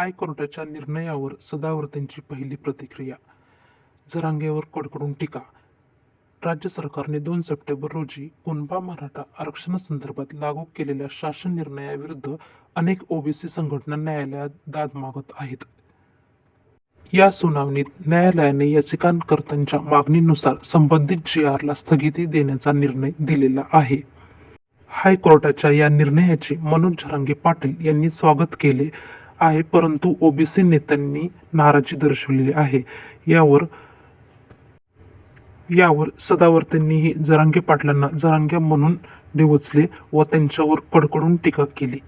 हायकोर्टाच्या निर्णयावर सदावर्तेंची पहिली प्रतिक्रिया. जरांगेवर कडकडून टीका. राज्य सरकारने दोन सप्टेंबर रोजी कुणबा मराठा आरक्षणासंदर्भात लागू केलेल्या शासन निर्णयाविरुद्ध अनेक ओबीसी संघटना न्यायालयात दाद मागत आहेत. या सुनावणीत न्यायालयाने याचिकांकर्त्यांच्या मागणीनुसार संबंधित जी आरला स्थगिती देण्याचा निर्णय दिलेला आहे. हायकोर्टाच्या या निर्णयाचे मनोज झरांगे पाटील यांनी स्वागत केले. आहे परंतु ओबीसी नेत्यांनी नाराजी दर्शवलेली आहे. यावर यावर सदावर्तींनीही जरांगे पाटलांना जरांगे म्हणून डिवचले व त्यांच्यावर कडकडून टीका केली.